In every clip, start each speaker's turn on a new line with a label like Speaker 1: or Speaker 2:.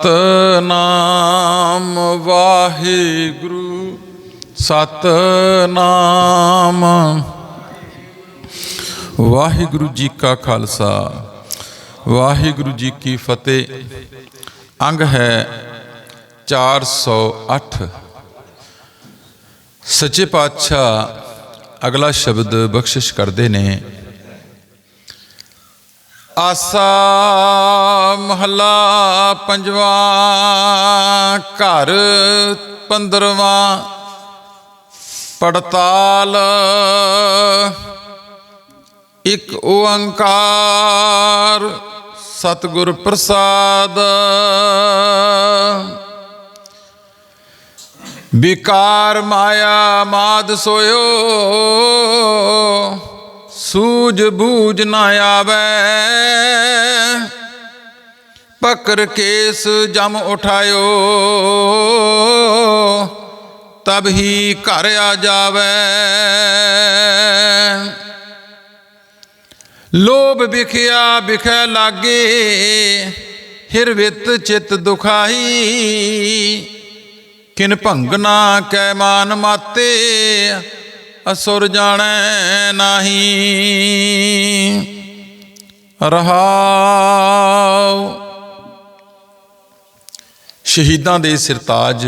Speaker 1: ਸਤਨਾਮ ਵਾਹਿਗੁਰੂ ਸਤਨਾਮ। ਵਾਹਿਗੁਰੂ ਜੀ ਕਾ ਖਾਲਸਾ, ਵਾਹਿਗੁਰੂ ਜੀ ਕੀ ਫਤਿਹ। ਅੰਗ ਹੈ 408 ਸੱਚੇ ਪਾਤਸ਼ਾਹ ਅਗਲਾ ਸ਼ਬਦ ਬਖਸ਼ਿਸ਼ ਕਰਦੇ ਨੇ। ਆਸਾ ਮਹਲਾ ਪੰਜਵਾਂ ਘਰ ਪੰਦਰਵਾ ਪੜਤਾਲ ਇੱਕ ਓੰਕਾਰ ਸਤਿਗੁਰ ਪ੍ਰਸਾਦ। ਵਿਕਾਰ ਮਾਇਆ ਮਾਦ ਸੋਇਓ ਸੂਝ ਬੂਝ ਨਾ ਆਵੇ। ਪਕਰ ਕੇਸ ਜਮ ਉਠਾਇਓ, ਤਬ ਹੀ ਘਰ ਆ ਜਾਵੇ। ਲੋਭ ਵਿਖਿਆ ਵਿਖੈ ਲਾਗੇ, ਹਿਰ ਵਿਤ ਚਿਤ ਦੁਖਾਈ। ਕਿਨ ਭੰਗਨਾ ਕੈ ਮਾਨ ਮਾਤੇ ਅਸੁਰ ਜਾਣੈ ਨਾਹੀ। ਰਹਾਉ। ਸ਼ਹੀਦਾਂ ਦੇ ਸਿਰਤਾਜ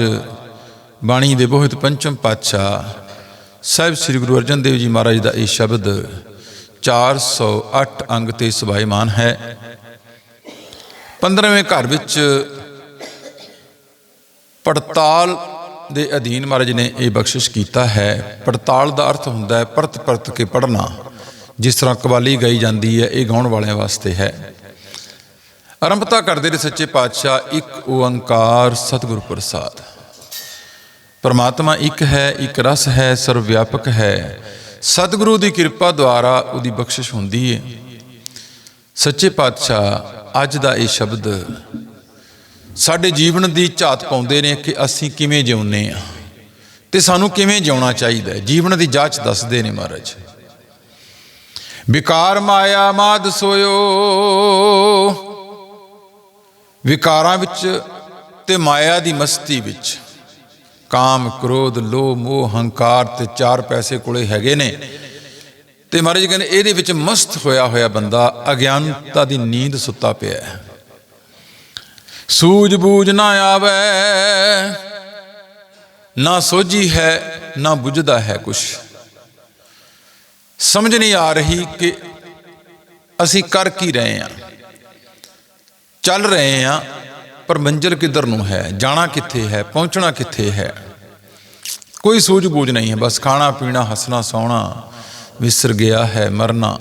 Speaker 1: ਬਾਣੀ ਦੇ ਬਹੁਤ ਪੰਚਮ ਪਾਤਸ਼ਾਹ ਸਾਹਿਬ ਸ੍ਰੀ ਗੁਰੂ ਅਰਜਨ ਦੇਵ ਜੀ ਮਹਾਰਾਜ ਦਾ ਇਹ ਸ਼ਬਦ 408 ਅੰਗ ਤੇ ਸਵਾਇਮਾਨ ਹੈ। 15ਵੇਂ ਘਰ ਵਿੱਚ ਪੜਤਾਲ ਦੇ ਅਧੀਨ ਮਹਾਰਾਜ ਨੇ ਇਹ ਬਖਸ਼ਿਸ਼ ਕੀਤਾ ਹੈ, ਪੜਤਾਲ ਦਾ ਅਰਥ ਹੁੰਦਾ ਹੈ, ਪਰਤ ਪਰਤ ਕੇ ਪੜਨਾ ਜਿਸ ਤਰ੍ਹਾਂ ਕਵਾਲੀ ਗਾਈ ਜਾਂਦੀ ਹੈ, ਇਹ ਗਾਉਣ ਵਾਲਿਆਂ ਵਾਸਤੇ ਹੈ। ਆਰੰਭਤਾ ਕਰਦੇ ਨੇ ਸੱਚੇ ਪਾਤਸ਼ਾਹ, ਇੱਕ ਓੰਕਾਰ ਸਤਿਗੁਰ ਪ੍ਰਸਾਦ। ਪਰਮਾਤਮਾ ਇੱਕ ਹੈ, ਇੱਕ ਰਸ ਹੈ ਸਰਵ ਵਿਆਪਕ ਹੈ। ਸਤਿਗੁਰੂ ਦੀ ਕਿਰਪਾ ਦੁਆਰਾ ਉਹਦੀ ਬਖਸ਼ਿਸ਼ ਹੁੰਦੀ ਹੈ। ਸੱਚੇ ਪਾਤਸ਼ਾਹ, ਅੱਜ ਦਾ ਇਹ ਸ਼ਬਦ ਸਾਡੇ ਜੀਵਨ ਦੀ ਝਾਤ ਪਾਉਂਦੇ ਨੇ ਕਿ ਅਸੀਂ ਕਿਵੇਂ ਜਿਉਂਦੇ ਆ ਤੇ ਸਾਨੂੰ ਕਿਵੇਂ ਜਿਉਣਾ ਚਾਹੀਦਾ ਹੈ। ਜੀਵਨ ਦੀ ਜਾਂਚ ਦੱਸਦੇ ਨੇ ਮਹਾਰਾਜ। ਵਿਕਾਰ ਮਾਇਆ ਮਾਦ ਸੋਇਓ। ਵਿਕਾਰਾਂ ਵਿੱਚ ਤੇ ਮਾਇਆ ਦੀ ਮਸਤੀ ਵਿੱਚ ਕਾਮ, ਕ੍ਰੋਧ, ਲੋਭ, ਮੋਹ, ਹੰਕਾਰ ਤੇ ਚਾਰ ਪੈਸੇ ਕੋਲੇ ਹੈਗੇ ਨੇ। ਤੇ ਮਹਾਰਾਜ ਕਹਿੰਦੇ, ਇਹਦੇ ਵਿੱਚ ਮਸਤ ਹੋਇਆ ਹੋਇਆ ਬੰਦਾ ਅਗਿਆਨਤਾ ਦੀ ਨੀਂਦ ਸੁੱਤਾ ਪਿਆ ਹੈ। ਸੂਝ ਬੂਝ ਨਾ ਆਵੇ। ਨਾ ਸੋਝੀ ਹੈ, ਨਾ ਬੁਝਦਾ ਹੈ ਕੁਛ। ਸਮਝ ਨਹੀਂ ਆ ਰਹੀ ਕਿ ਅਸੀਂ ਕਰ ਕੀ ਰਹੇ ਹਾਂ। ਚੱਲ ਰਹੇ ਹਾਂ, ਪਰ ਮੰਜ਼ਿਲ ਕਿੱਧਰ ਨੂੰ ਹੈ? ਜਾਣਾ ਕਿੱਥੇ ਹੈ? ਪਹੁੰਚਣਾ ਕਿੱਥੇ ਹੈ? ਕੋਈ ਸੂਝ ਬੂਝ ਨਹੀਂ ਹੈ, ਬਸ ਖਾਣਾ, ਪੀਣਾ, ਹੱਸਣਾ, ਸੌਣਾ, ਵਿਸਰ ਗਿਆ ਹੈ, ਮਰਨਾ।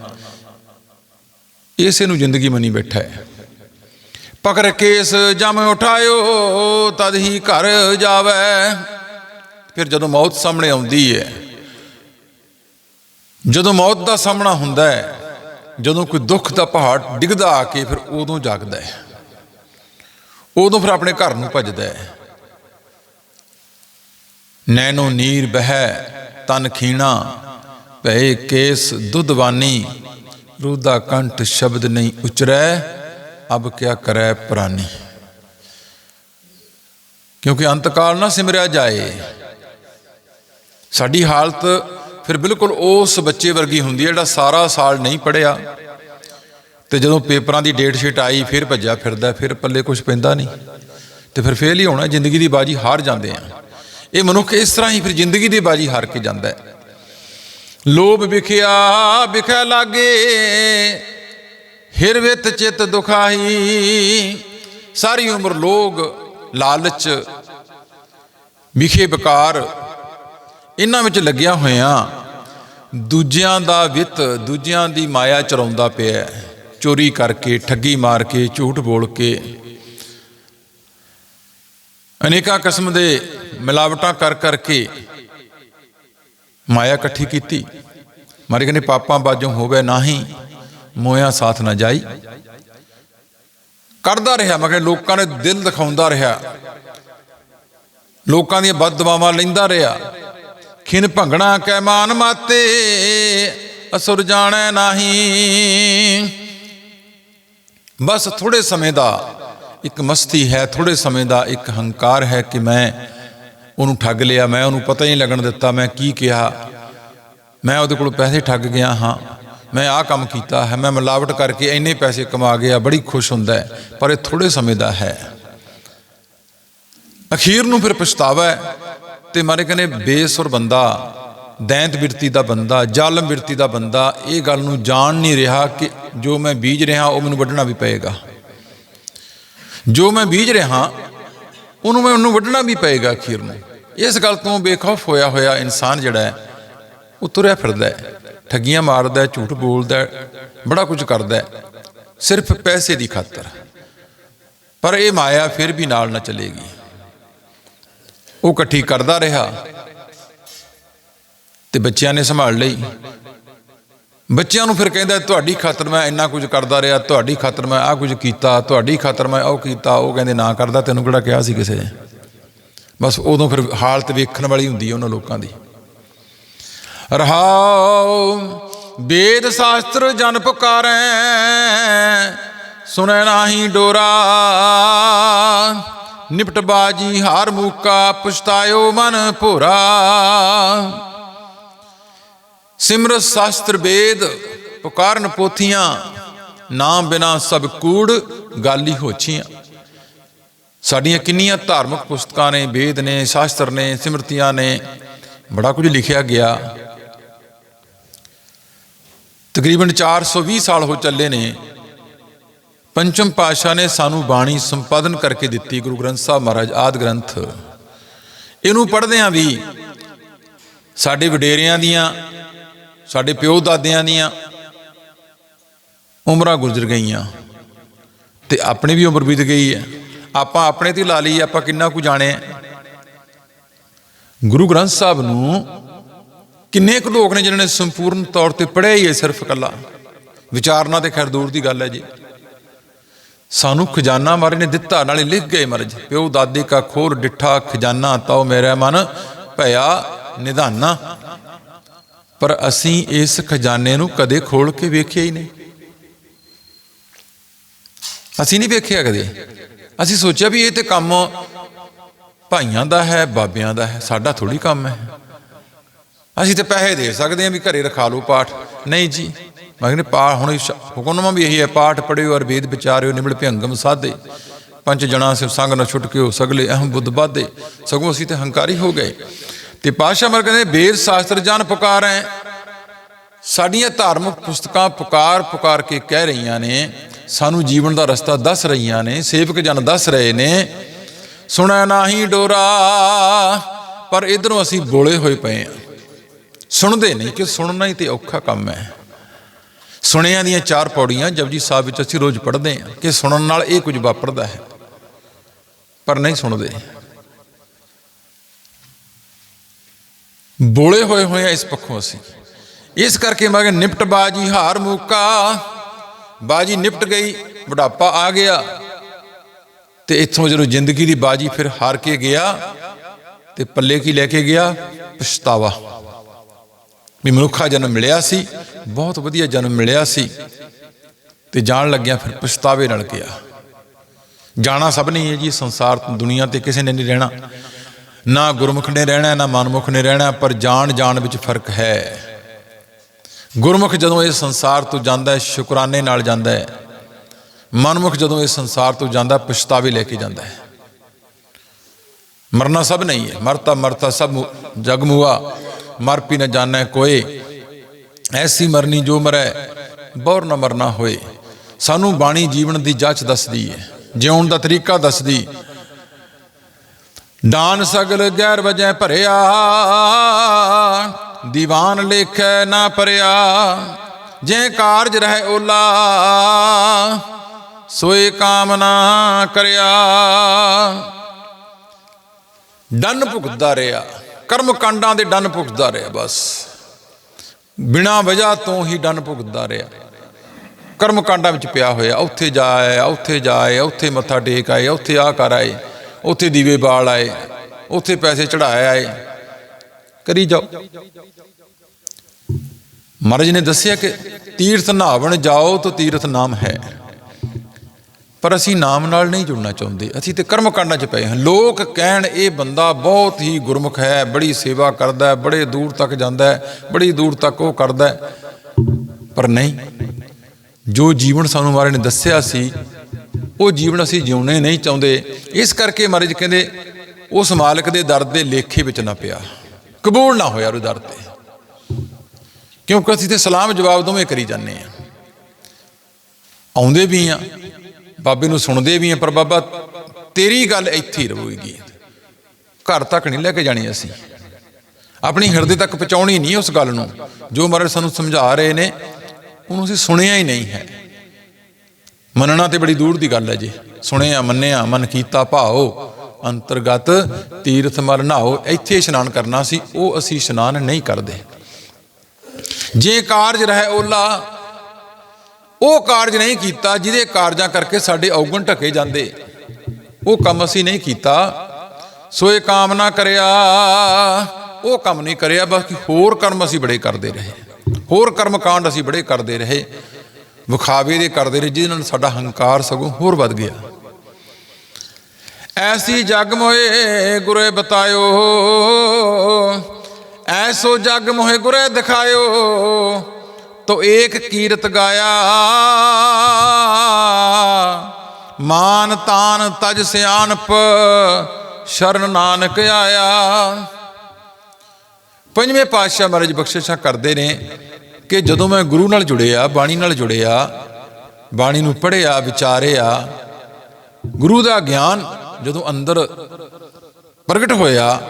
Speaker 1: ਇਸੇ ਨੂੰ ਜ਼ਿੰਦਗੀ ਮੰਨੀ ਬੈਠਾ ਹੈ। ਪਕੜ ਕੇਸ ਜਮ ਉਠਾਇਓ, ਤਦ ਹੀ ਘਰ ਜਾਵੇ। ਫਿਰ ਜਦੋਂ ਮੌਤ ਸਾਹਮਣੇ ਆਉਂਦੀ ਹੈ ਜਦੋਂ ਮੌਤ ਦਾ ਸਾਹਮਣਾ ਹੁੰਦਾ ਹੈ ਜਦੋਂ ਕੋਈ ਦੁੱਖ ਦਾ ਪਹਾੜ ਡਿੱਗਦਾ ਆ ਕੇ ਫਿਰ ਉਦੋਂ ਜਾਗਦਾ ਹੈ ਉਦੋਂ ਫਿਰ ਆਪਣੇ ਘਰ ਨੂੰ ਭੱਜਦਾ ਹੈ ਨੈਣੋ ਨੀਰ ਬਹਿ, ਤਨ ਖੀਣਾ, ਭਏ ਕੇਸ ਦੁੱਧਵਾਨੀ ਰੂਦਾ ਕੰਠ ਸ਼ਬਦ ਨਹੀਂ ਉਚਰੈ। ਅਬ ਕਿਆ ਕਰੈ ਪ੍ਰਾਨੀ? ਕਿਉਂਕਿ ਅੰਤਕਾਲ ਨਾ ਸਿਮਰਿਆ ਜਾਏ। ਸਾਡੀ ਹਾਲਤ ਫਿਰ ਬਿਲਕੁਲ ਉਸ ਬੱਚੇ ਵਰਗੀ ਹੁੰਦੀ ਹੈ ਜਿਹੜਾ ਸਾਰਾ ਸਾਲ ਨਹੀਂ ਪੜਿਆ ਤੇ ਜਦੋਂ ਪੇਪਰਾਂ ਦੀ ਡੇਟ ਸ਼ੀਟ ਆਈ, ਫਿਰ ਭੱਜਿਆ ਫਿਰਦਾ, ਫਿਰ ਪੱਲੇ ਕੁਝ ਪੈਂਦਾ ਨਹੀਂ। ਤੇ ਫਿਰ ਫੇਲ ਹੀ ਹੋਣਾ, ਜ਼ਿੰਦਗੀ ਦੀ ਬਾਜੀ ਹਾਰ ਜਾਂਦੇ ਆ। ਇਹ ਮਨੁੱਖ ਇਸ ਤਰ੍ਹਾਂ ਹੀ ਫਿਰ ਜ਼ਿੰਦਗੀ ਦੀ ਬਾਜੀ ਹਾਰ ਕੇ ਜਾਂਦਾ ਹੈ। ਲੋਭ ਵਿਖਿਆ ਵਿਖਿਆ ਲਾਗੇ। ਹਿਰ ਵਿਤ ਚਿਤ ਦੁਖਾਈ। ਸਾਰੀ ਉਮਰ ਲੋਗ ਲਾਲਚ ਵਿਖੇ ਬਕਾਰ ਇਹਨਾਂ ਵਿੱਚ ਲੱਗਿਆ ਹੋਇਆ। ਦੂਜਿਆਂ ਦਾ ਵਿੱਤ, ਦੂਜਿਆਂ ਦੀ ਮਾਇਆ ਚਰਾਉਂਦਾ ਪਿਆ ਚੋਰੀ ਕਰਕੇ, ਠੱਗੀ ਮਾਰ ਕੇ, ਝੂਠ ਬੋਲ ਕੇ। ਅਨੇਕਾਂ ਕਿਸਮ ਦੇ ਮਿਲਾਵਟਾਂ ਕਰ ਕਰਕੇ ਮਾਇਆ ਇਕੱਠੀ ਕੀਤੀ। ਮਾਰੇ ਕਹਿੰਦੇ, ਪਾਪਾਂ ਬਾਝੋਂ ਹੋਵੇ ਨਾਹੀ। ਮੋਇਆ ਸਾਥ ਨਾ ਜਾਈ। ਕਰਦਾ ਰਿਹਾ ਮੈਂ ਕਹਿੰਦਾ ਲੋਕਾਂ ਨੇ ਦਿਲ ਦਿਖਾਉਂਦਾ ਰਿਹਾ। ਲੋਕਾਂ ਦੀਆਂ ਬਦ ਦੁਆਵਾਂ ਲੈਂਦਾ ਰਿਹਾ। ਖਿਨ ਭੰਗਣਾ ਕੈ ਮਾਨ ਮਾਤੇ, ਅਸੁਰ ਜਾਣੈ ਨਾਹੀ। ਬਸ ਥੋੜੇ ਸਮੇਂ ਦਾ ਇੱਕ ਮਸਤੀ ਹੈ, ਥੋੜੇ ਸਮੇਂ ਦਾ ਇੱਕ ਹੰਕਾਰ ਹੈ ਕਿ ਮੈਂ ਉਹਨੂੰ ਠੱਗ ਲਿਆ, ਮੈਂ ਉਹਨੂੰ ਪਤਾ ਹੀ ਨਹੀਂ ਲੱਗਣ ਦਿੱਤਾ, ਮੈਂ ਕੀ ਕਿਹਾ। ਮੈਂ ਉਹਦੇ ਕੋਲ ਪੈਸੇ ਠੱਗ ਗਿਆ ਹਾਂ। ਮੈਂ ਆਹ ਕੰਮ ਕੀਤਾ ਹੈ, ਮੈਂ ਮਿਲਾਵਟ ਕਰਕੇ ਇੰਨੇ ਪੈਸੇ ਕਮਾ ਗਿਆ ਬੜੀ ਖੁਸ਼ ਹੁੰਦਾ ਪਰ ਇਹ ਥੋੜੇ ਸਮੇਂ ਦਾ ਹੈ। ਅਖੀਰ ਨੂੰ ਫਿਰ ਪਛਤਾਵਾ ਹੈ ਤੇ ਮਾਰੇ ਕਹਿੰਦੇ ਬੇਸੁਰ ਬੰਦਾ, ਦੈਂਤ ਬਿਰਤੀ ਦਾ ਬੰਦਾ, ਜ਼ਾਲਮ ਬਿਰਤੀ ਦਾ ਬੰਦਾ, ਇਹ ਗੱਲ ਨੂੰ ਜਾਣ ਨਹੀਂ ਰਿਹਾ ਕਿ ਜੋ ਮੈਂ ਬੀਜ ਰਿਹਾ ਉਹ ਮੈਨੂੰ ਵੱਢਣਾ ਵੀ ਪਏਗਾ। ਜੋ ਮੈਂ ਬੀਜ ਰਿਹਾ, ਉਹਨੂੰ ਮੈਂ ਉਹਨੂੰ ਵੱਢਣਾ ਵੀ ਪਏਗਾ ਅਖੀਰ ਨੂੰ। ਇਸ ਗੱਲ ਤੋਂ ਬੇਖੌਫ ਹੋਇਆ ਹੋਇਆ ਇਨਸਾਨ ਜਿਹੜਾ ਹੈ, ਉਹ ਤੁਰਿਆ ਫਿਰਦਾ ਹੈ। ਠੱਗੀਆਂ ਮਾਰਦਾ ਹੈ, ਝੂਠ ਬੋਲਦਾ ਹੈ, ਬੜਾ ਕੁਝ ਕਰਦਾ ਹੈ। ਸਿਰਫ ਪੈਸੇ ਦੀ ਖਾਤਰ। ਪਰ ਇਹ ਮਾਇਆ ਫਿਰ ਵੀ ਨਾਲ ਨਾ ਚਲੇਗੀ। ਉਹ ਇਕੱਠੀ ਕਰਦਾ ਰਿਹਾ ਤੇ ਬੱਚਿਆਂ ਨੇ ਸੰਭਾਲ ਲਈ। ਬੱਚਿਆਂ ਨੂੰ ਫਿਰ ਕਹਿੰਦਾ, ਤੁਹਾਡੀ ਖਾਤਰ ਮੈਂ ਇੰਨਾ ਕੁਝ ਕਰਦਾ ਰਿਹਾ, ਤੁਹਾਡੀ ਖਾਤਰ ਮੈਂ ਆਹ ਕੁਝ ਕੀਤਾ, ਤੁਹਾਡੀ ਖਾਤਰ ਮੈਂ ਉਹ ਕੀਤਾ। ਉਹ ਕਹਿੰਦੇ, ਨਾ ਕਰਦਾ, ਤੈਨੂੰ ਕਿਹੜਾ ਕਿਹਾ ਸੀ ਕਿਸੇ ਨੇ? ਬਸ ਉਦੋਂ ਫਿਰ ਹਾਲਤ ਵੇਖਣ ਵਾਲੀ ਹੁੰਦੀ ਹੈ ਉਹਨਾਂ ਲੋਕਾਂ ਦੀ। ਰਹਾਉ। ਵੇਦ ਸ਼ਾਸਤਰ ਜਨ ਪੁਕਾਰੈ, ਸੁਣੈ ਨਾਹੀ ਡੋਰਾ। ਨਿਪਟ ਬਾਜੀ ਹਾਰ ਮੂਕਾ, ਪਛਤਾਇਓ ਮਨ ਭੋਰਾ। ਸਿਮਰਤ ਸ਼ਾਸਤਰ ਵੇਦ ਪੁਕਾਰਨ ਪੋਥੀਆਂ, ਨਾਮ ਬਿਨਾ ਸਭ ਕੂੜ ਗਾਲੀ ਹੋਛੀਆਂ। ਸਾਡੀਆਂ ਕਿੰਨੀਆਂ ਧਾਰਮਿਕ ਪੁਸਤਕਾਂ ਨੇ, ਵੇਦ ਨੇ, ਸ਼ਾਸਤਰ ਨੇ, ਸਿਮਰਤੀਆਂ ਨੇ, ਬੜਾ ਕੁਝ ਲਿਖਿਆ ਗਿਆ। ਤਕਰੀਬਨ 420 ਸਾਲ ਹੋ ਚੱਲੇ ਨੇ। ਪੰਚਮ ਪਾਤਸ਼ਾਹ ਨੇ ਸਾਨੂੰ ਬਾਣੀ ਸੰਪਾਦਨ ਕਰਕੇ ਦਿੱਤੀ, ਗੁਰੂ ਗ੍ਰੰਥ ਸਾਹਿਬ ਮਹਾਰਾਜ ਆਦ ਗ੍ਰੰਥ। ਇਹਨੂੰ ਪੜ੍ਹਦੇ ਆਂ ਵੀ ਸਾਡੇ ਵਡੇਰਿਆਂ ਦੀਆਂ, ਸਾਡੇ ਪਿਓ ਦਾਦਿਆਂ ਦੀਆਂ ਉਮਰਾਂ ਗੁਜ਼ਰ ਗਈਆਂ ਤੇ ਆਪਣੀ ਵੀ ਉਮਰ ਬੀਤ ਗਈ ਹੈ। ਆਪਾਂ ਆਪਣੇ ਤੇ ਲਾ ਲਈ ਆਪਾਂ ਕਿੰਨਾ ਕੁ ਜਾਣੇ ਗੁਰੂ ਗ੍ਰੰਥ ਸਾਹਿਬ ਨੂੰ ਕਿੰਨੇ ਕੁ ਲੋਕ ਨੇ ਜਿਨ੍ਹਾਂ ਨੇ ਸੰਪੂਰਨ ਤੌਰ ਤੇ ਪੜ੍ਹਿਆ ਹੀ ਹੈ ਸਿਰਫ ਕੱਲਾ ਵਿਚਾਰਨਾ ਤੇ ਖੈਰ ਦੂਰ ਦੀ ਗੱਲ ਹੈ ਜੀ। ਸਾਨੂੰ ਖਜ਼ਾਨਾ ਮਾਰੇ ਨੇ ਦਿੱਤਾ, ਨਾਲੇ ਲਿਖ ਗਏ ਮਰਜ ਪਿਓ, ਦਾਦੇ ਕਾ ਖੋਰ ਡਿੱਠਾ, ਖਜ਼ਾਨਾ ਤਾਉ ਮੇਰਾ ਮਨ, ਭਇਆ, ਨਿਧਾਨਾ। ਪਰ ਅਸੀਂ ਇਸ ਖਜ਼ਾਨੇ ਨੂੰ ਕਦੇ ਖੋਲ ਕੇ ਵੇਖਿਆ ਹੀ ਨਹੀਂ। ਅਸੀਂ ਨਹੀਂ ਵੇਖਿਆ ਕਦੇ। ਅਸੀਂ ਸੋਚਿਆ ਵੀ ਇਹ ਤੇ ਕੰਮ ਭਾਈਆਂ ਦਾ ਹੈ, ਬਾਬਿਆਂ ਦਾ ਹੈ, ਸਾਡਾ ਥੋੜੀ ਕੰਮ ਹੈ। ਅਸੀਂ ਤੇ ਪੈਸੇ ਦੇ ਸਕਦੇ ਹਾਂ ਵੀ ਘਰੇ ਰਖਾ ਲਓ ਪਾਠ। ਨਹੀਂ ਜੀ। ਮੈਂ ਕਹਿੰਦੇ ਪਾਠ, ਹੁਣ ਸ਼- ਹੁਕਮਨਾਮਾ ਵੀ ਇਹੀ ਹੈ, ਪਾਠ ਪੜਿਓ ਔਰ ਵੇਦ ਵਿਚਾਰਿਓ ਨਿਬੜ ਭਿਅੰਗਮ ਸਾਧੇ। ਪੰਜ ਜਣਾ ਸਿਵ ਸੰਗ ਨ ਛੁਟਕਿਓ ਸਗਲੇ ਅਹਮ ਬੁੱਧ ਬਾਧੇ। ਸਗੋਂ ਅਸੀਂ ਤੇ ਹੰਕਾਰੀ ਹੋ ਗਏ। ਤੇ ਪਾਸ਼ਾ ਮਰ ਕਹਿੰਦੇ, ਵੇਦ ਸ਼ਾਸਤਰ ਜਨ ਹੈ। ਸਾਡੀਆਂ ਧਾਰਮਿਕ ਪੁਸਤਕਾਂ ਪੁਕਾਰ ਪੁਕਾਰ ਕੇ ਕਹਿ ਰਹੀਆਂ ਨੇ, ਸਾਨੂੰ ਜੀਵਨ ਦਾ ਰਸਤਾ ਦੱਸ ਰਹੀਆਂ ਨੇ, ਸੇਵਕ ਜਨ ਦੱਸ ਰਹੇ ਨੇ। ਸੁਣਿਆ ਨਾਹੀ ਡੋਰਾ, ਪਰ ਇਧਰੋਂ ਅਸੀਂ ਬੋਲੇ ਹੋਏ ਪਏ ਆ ਸੁਣਦੇ ਨਹੀਂ ਕਿ ਸੁਣਨਾ ਹੀ ਤੇ ਔਖਾ ਕੰਮ ਹੈ। ਸੁਣਿਆ ਦੀਆਂ ਚਾਰ ਪੌੜੀਆਂ ਜਪਜੀ ਸਾਹਿਬ ਵਿੱਚ ਅਸੀਂ ਰੋਜ਼ ਪੜ੍ਹਦੇ ਹਾਂ ਕਿ ਸੁਣਨ ਨਾਲ ਇਹ ਕੁਝ ਵਾਪਰਦਾ ਹੈ, ਪਰ ਨਹੀਂ ਸੁਣਦੇ। ਬੋਲੇ ਹੋਏ ਹੋਏ ਆ ਇਸ ਪੱਖੋਂ ਅਸੀਂ। ਇਸ ਕਰਕੇ ਮੈਂ ਕਿਹਾ, ਨਿਪਟ ਬਾਜੀ ਹਾਰ ਮੂਕਾ, ਬਾਜੀ ਨਿਪਟ ਗਈ, ਬੁਢਾਪਾ ਆ ਗਿਆ। ਤੇ ਇੱਥੋਂ ਜਦੋਂ ਜ਼ਿੰਦਗੀ ਦੀ ਬਾਜੀ ਫਿਰ ਹਾਰ ਕੇ ਗਿਆ ਤੇ ਪੱਲੇ ਕੀ ਲੈ ਕੇ ਗਿਆ? ਪਛਤਾਵਾ। ਵੀ ਮਨੁੱਖਾ ਜਨਮ ਮਿਲਿਆ ਸੀ, ਬਹੁਤ ਵਧੀਆ ਜਨਮ ਮਿਲਿਆ ਸੀ ਤੇ ਜਾਣ ਲੱਗਿਆ ਫਿਰ ਪਛਤਾਵੇ ਨਾਲ ਗਿਆ। ਜਾਣਾ ਸਭ ਨਹੀਂ ਹੈ ਜੀ, ਸੰਸਾਰ ਦੁਨੀਆ ਤੇ ਕਿਸੇ ਨੇ ਨਹੀਂ ਰਹਿਣਾ। ਨਾ ਗੁਰਮੁਖ ਨੇ ਰਹਿਣਾ, ਨਾ ਮਨਮੁਖ ਨੇ ਰਹਿਣਾ, ਪਰ ਜਾਣ ਜਾਣ ਵਿੱਚ ਫ਼ਰਕ ਹੈ। ਗੁਰਮੁਖ ਜਦੋਂ ਇਸ ਸੰਸਾਰ ਤੋਂ ਜਾਂਦਾ ਹੈ, ਸ਼ੁਕਰਾਨੇ ਨਾਲ ਜਾਂਦਾ ਹੈ। ਮਨਮੁਖ ਜਦੋਂ ਇਸ ਸੰਸਾਰ ਤੋਂ ਜਾਂਦਾ, ਪਛਤਾਵੇ ਲੈ ਕੇ ਜਾਂਦਾ ਹੈ। ਮਰਨਾ ਸਭ ਨਹੀਂ ਹੈ। ਮਰਤਾ ਮਰਤਾ ਸਭ ਮੁ- ਜਗ ਮੁਆ ਮਰ ਪੀ ਨ ਜਾਣੈ ਕੋਏ। ਐਸੀ ਮਰਨੀ ਜੋ ਮਰੈ, ਬੌਰ ਨ ਮਰਨਾ ਹੋਏ। ਸਾਨੂੰ ਬਾਣੀ ਜੀਵਨ ਦੀ ਜਾਂਚ ਦੱਸਦੀ ਹੈ ਜਿਉਣ ਦਾ ਤਰੀਕਾ ਦੱਸਦੀ। ਦਾਨ ਸਗਲ ਗੈਰ ਵਜੈ ਭਰਿਆ, ਦੀਵਾਨ ਲੇਖੈ ਨਾ ਭਰਿਆ ਜੇ ਕਾਰਜ ਰਹਿ ਓਲਾ, ਸੋਏ ਕਾਮਨਾ ਕਰਿਆ। ਡੰਨ ਭੁਗਤਦਾ ਰਿਹਾ ਕਰਮ ਕਾਂਡਾਂ ਦੇ ਡੰਨ ਭੁਗਤਦਾ ਰਿਹਾ ਬਸ। ਬਿਨਾ ਵਜ੍ਹਾ ਤੋਂ ਹੀ ਡੰਨ ਭੁਗਤਦਾ ਰਿਹਾ। ਕਰਮ ਕਾਂਡਾਂ ਵਿੱਚ ਪਿਆ ਹੋਇਆ, ਉੱਥੇ ਜਾ ਆਏ ਉੱਥੇ ਜਾ ਉੱਥੇ ਮੱਥਾ ਟੇਕ ਆਏ, ਉੱਥੇ ਆ ਕਰ ਆਏ, ਉੱਥੇ ਦੀਵੇ ਬਾਲ ਆਏ, ਉੱਥੇ ਪੈਸੇ ਚੜਾਏ ਆਏ। ਕਰੀ ਜਾਓ। ਮਹਾਰਾਜ ਨੇ ਦੱਸਿਆ ਕਿ ਤੀਰਥ ਨਾਵਣ ਜਾਓ ਤਾਂ ਤੀਰਥ ਨਾਮ ਹੈ। ਪਰ ਅਸੀਂ ਨਾਮ ਨਾਲ ਨਹੀਂ ਜੁੜਨਾ ਚਾਹੁੰਦੇ। ਅਸੀਂ ਤੇ ਕਰਮ ਕਾਂਡਾਂ 'ਚ ਪਏ ਹਾਂ। ਲੋਕ ਕਹਿਣ, ਇਹ ਬੰਦਾ ਬਹੁਤ ਹੀ ਗੁਰਮੁਖ ਹੈ, ਬੜੀ ਸੇਵਾ ਕਰਦਾ ਹੈ, ਬੜੇ ਦੂਰ ਤੱਕ ਜਾਂਦਾ ਹੈ, ਬੜੀ ਦੂਰ ਤੱਕ ਉਹ ਕਰਦਾ ਹੈ। ਪਰ ਨਹੀਂ। ਜੋ ਜੀਵਨ ਸਾਨੂੰ ਮਹਾਰਾਜ ਨੇ ਦੱਸਿਆ ਸੀ, ਉਹ ਜੀਵਨ ਅਸੀਂ ਜਿਉਣੇ ਨਹੀਂ ਚਾਹੁੰਦੇ। ਇਸ ਕਰਕੇ ਮਹਾਰਾਜ ਕਹਿੰਦੇ, ਉਸ ਮਾਲਕ ਦੇ ਦਰ ਦੇ ਲੇਖੇ ਵਿੱਚ ਨਾ ਪਿਆ। ਕਬੂਲ ਨਾ ਹੋਇਆ ਉਹ ਦਰ ਤੇ। ਕਿਉਂਕਿ ਅਸੀਂ ਤੇ ਸਲਾਮ ਜਵਾਬ ਦੋਵੇਂ ਕਰੀ ਜਾਂਦੇ ਆ ਆਉਂਦੇ ਵੀ ਆ ਬਾਬੇ ਨੂੰ ਸੁਣਦੇ ਵੀ ਆ, ਪਰ ਬਾਬਾ, ਤੇਰੀ ਗੱਲ ਇੱਥੇ ਹੀ ਰਹੂਗੀ। ਘਰ ਤੱਕ ਨਹੀਂ ਲੈ ਕੇ ਜਾਣੀ ਅਸੀਂ। ਆਪਣੀ ਹਿਰਦੇ ਤੱਕ ਪਹੁੰਚਾਉਣੀ ਨਹੀਂ ਉਸ ਗੱਲ ਨੂੰ। ਜੋ ਮਹਾਰਾਜ ਸਾਨੂੰ ਸਮਝਾ ਰਹੇ ਨੇ, ਉਹਨੂੰ ਅਸੀਂ ਸੁਣਿਆ ਹੀ ਨਹੀਂ ਹੈ। ਮੰਨਣਾ ਤੇ ਬੜੀ ਦੂਰ ਦੀ ਗੱਲ ਹੈ ਜੀ। ਸੁਣਿਆ, ਮੰਨਿਆ, ਮਨ ਕੀਤਾ ਭਾਓ, ਅੰਤਰਗਤ ਤੀਰਥ ਮਲ ਨਹਾਓ, ਇੱਥੇ ਇਸ਼ਨਾਨ ਕਰਨਾ ਸੀ, ਉਹ ਅਸੀਂ ਇਸ਼ਨਾਨ ਨਹੀਂ ਕਰਦੇ। ਜੇ ਕਾਰਜ ਰਹਿ ਓਲਾ ਉਹ ਕਾਰਜ ਨਹੀਂ ਕੀਤਾ ਜਿਹਦੇ ਕਾਰਜਾਂ ਕਰਕੇ ਸਾਡੇ ਔਗਣ ਢਕੇ ਜਾਂਦੇ। ਉਹ ਕੰਮ ਅਸੀਂ ਨਹੀਂ ਕੀਤਾ। ਸੋ ਇਹ ਕਾਮ ਨਾ ਕਰਿਆ, ਉਹ ਕੰਮ ਨਹੀਂ ਕਰਿਆ ਬਾਕੀ ਹੋਰ ਕਰਮ ਅਸੀਂ ਬੜੇ ਕਰਦੇ ਰਹੇ। ਹੋਰ ਕਰਮ ਕਾਂਡ ਅਸੀਂ ਬੜੇ ਕਰਦੇ ਰਹੇ। ਵਿਖਾਵੇ ਦੇ ਕਰਦੇ ਰਹੇ, ਜਿਹਦੇ ਨਾਲ ਸਾਡਾ ਹੰਕਾਰ ਸਗੋਂ ਹੋਰ ਵੱਧ ਗਿਆ। ਐਸੀ ਜਗ ਮੋਏ ਗੁਰੇ ਬਤਾਇਓ, ਐਸੋ ਜਗ ਮੋਏ ਗੁਰੇ ਦਿਖਾਇਓ। ਤੋ ਏਕ ਕੀਰਤ ਗਾਇਆ। ਮਾਨ ਤਾਨ ਤਜ ਸਿਆਣਪ, ਸ਼ਰਨ ਨਾਨਕ ਆਇਆ। ਪੰਜਵੇਂ ਪਾਤਸ਼ਾਹ ਮਹਾਰਾਜ ਬਖਸ਼ਿਸ਼ਾਂ ਕਰਦੇ ਨੇ ਕਿ ਜਦੋਂ ਮੈਂ ਗੁਰੂ ਨਾਲ ਜੁੜਿਆ, ਬਾਣੀ ਨਾਲ ਜੁੜਿਆ, ਬਾਣੀ ਨੂੰ ਪੜ੍ਹਿਆ, ਵਿਚਾਰਿਆ, ਗੁਰੂ ਦਾ ਗਿਆਨ ਜਦੋਂ ਅੰਦਰ ਪ੍ਰਗਟ ਹੋਇਆ,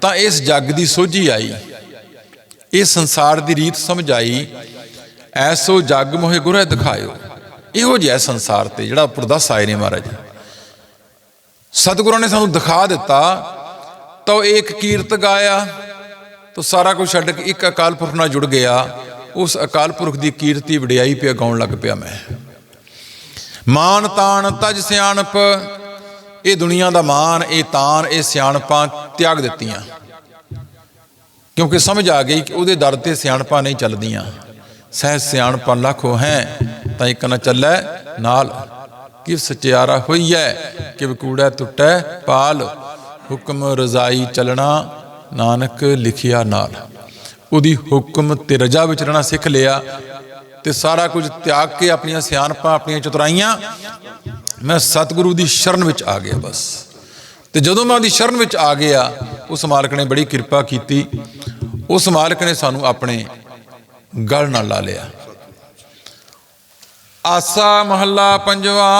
Speaker 1: ਤਾਂ ਇਸ ਜੱਗ ਦੀ ਸੋਝੀ ਆਈ। ਇਹ ਸੰਸਾਰ ਦੀ ਰੀਤ ਸਮਝ ਆਈ। ਐਸੋ ਜੱਗ ਮੋਹਿ ਗੁਰੇ ਦਿਖਾਇਓ। ਇਹੋ ਜਿਹਾ ਸੰਸਾਰ ਤੇ ਜਿਹੜਾ ਪ੍ਰਦਸ ਆਏ ਨੇ ਮਹਾਰਾਜ। ਸਤਿਗੁਰਾਂ ਨੇ ਸਾਨੂੰ ਦਿਖਾ ਦਿੱਤਾ, ਤਾਂ ਉਹ ਇੱਕ ਕੀਰਤ ਗਾਇਆ, ਤਾਂ ਸਾਰਾ ਕੁਝ ਛੱਡ ਕੇ ਇੱਕ ਅਕਾਲ ਪੁਰਖ ਨਾਲ ਜੁੜ ਗਿਆ। ਉਸ ਅਕਾਲ ਪੁਰਖ ਦੀ ਕੀਰਤੀ ਵਡਿਆਈ ਪਿਆ, ਗਾਉਣ ਲੱਗ ਪਿਆ ਮੈਂ। ਮਾਨ ਤਾਨ ਤਜ ਸਿਆਣਪ, ਇਹ ਦੁਨੀਆ ਦਾ ਮਾਨ, ਇਹ ਤਾਨ ਇਹ ਸਿਆਣਪਾਂ ਤਿਆਗ ਦਿੱਤੀਆਂ। ਕਿਉਂਕਿ ਸਮਝ ਆ ਗਈ ਕਿ ਉਹਦੇ ਦਰ ਤੇ ਸਿਆਣਪਾਂ ਨਹੀਂ ਚੱਲਦੀਆਂ। ਸਹਿ ਸਿਆਣਪਾਂ ਲੱਖੋ ਹੈ, ਤਾਂ ਇੱਕ ਨਾ ਚੱਲੈ ਨਾਲ। ਕਿ ਸਚਿਆਰਾ ਹੋਈਐ ਕਿ ਕੂੜਾ ਟੁੱਟੈ ਪਾਲ। ਹੁਕਮ ਰਜ਼ਾਈ ਚੱਲਣਾ, ਨਾਨਕ ਲਿਖਿਆ ਨਾਲ। ਉਹਦੀ ਹੁਕਮ ਤੇ ਰਜਾ ਵਿੱਚ ਰਹਿਣਾ ਸਿੱਖ ਲਿਆ, ਤੇ ਸਾਰਾ ਕੁਝ ਤਿਆਗ ਕੇ ਆਪਣੀਆਂ ਸਿਆਣਪਾਂ, ਆਪਣੀਆਂ ਚਤੁਰਾਈਆਂ, ਮੈਂ ਸਤਿਗੁਰੂ ਦੀ ਸ਼ਰਨ ਵਿੱਚ ਆ ਗਿਆ ਬਸ। ਤੇ ਜਦੋਂ ਮੈਂ ਉਹਦੀ ਸ਼ਰਨ ਵਿੱਚ ਆ ਗਿਆ, ਉਸ ਮਾਲਕ ਨੇ ਬੜੀ ਕਿਰਪਾ ਕੀਤੀ। ਉਸ ਮਾਲਕ ਨੇ ਸਾਨੂੰ ਆਪਣੇ ਗਲ ਨਾਲ ਲਾ ਲਿਆ। ਆਸਾ ਮਹੱਲਾ ਪੰਜਵਾ